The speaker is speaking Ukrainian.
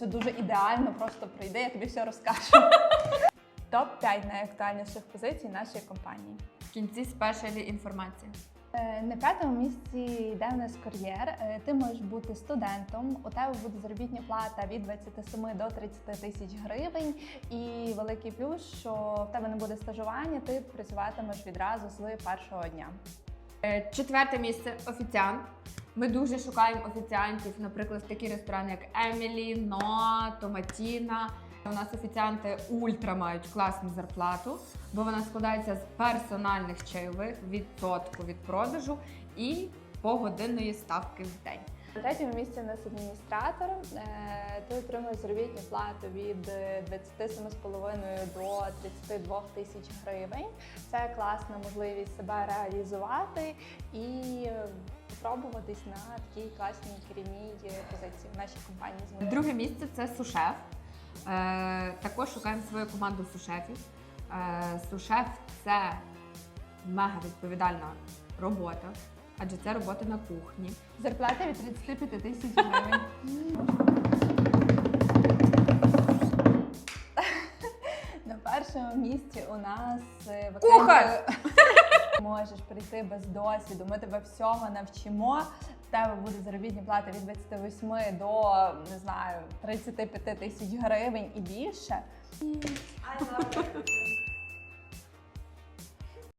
Це дуже ідеально, просто прийди, я тобі все розкажу. Топ-5 найактуальніших позицій нашої компанії. В кінці спешалі інформація. Е, На п'ятому місці йде в нас кар'єр. Е, Ти можеш бути студентом, у тебе буде заробітня плата від 27 до 30 тисяч гривень. І великий плюс, що в тебе не буде стажування, ти працюватимеш відразу з першого дня. Е, Четверте місце офіціант. Ми дуже шукаємо офіціантів, наприклад, такі ресторани, як Емілі, Ноа, Томатіна. У нас офіціанти ультра мають класну зарплату, бо вона складається з персональних чайових, відсотку від продажу і погодинної ставки в день. На третьому місці у нас адміністратор. Е, Ти отримуєш заробітну плату від е, 27,5 до 32 тисяч гривень. Це класна можливість себе реалізувати і е, спробуватись на такій класній керівній е, позиції в нашій компанії. Друге місце це сушеф. Е, також шукаємо свою команду сушефів. Е, сушеф це мега відповідальна робота, адже це робота на кухні. Зарплата від 35 тисяч гривень. На першому місці у нас Кухар! Можеш прийти без досвіду. Ми тебе всього навчимо. В тебе буде заробітна плата від 28 до не знаю 35 тисяч гривень і більше. I love it.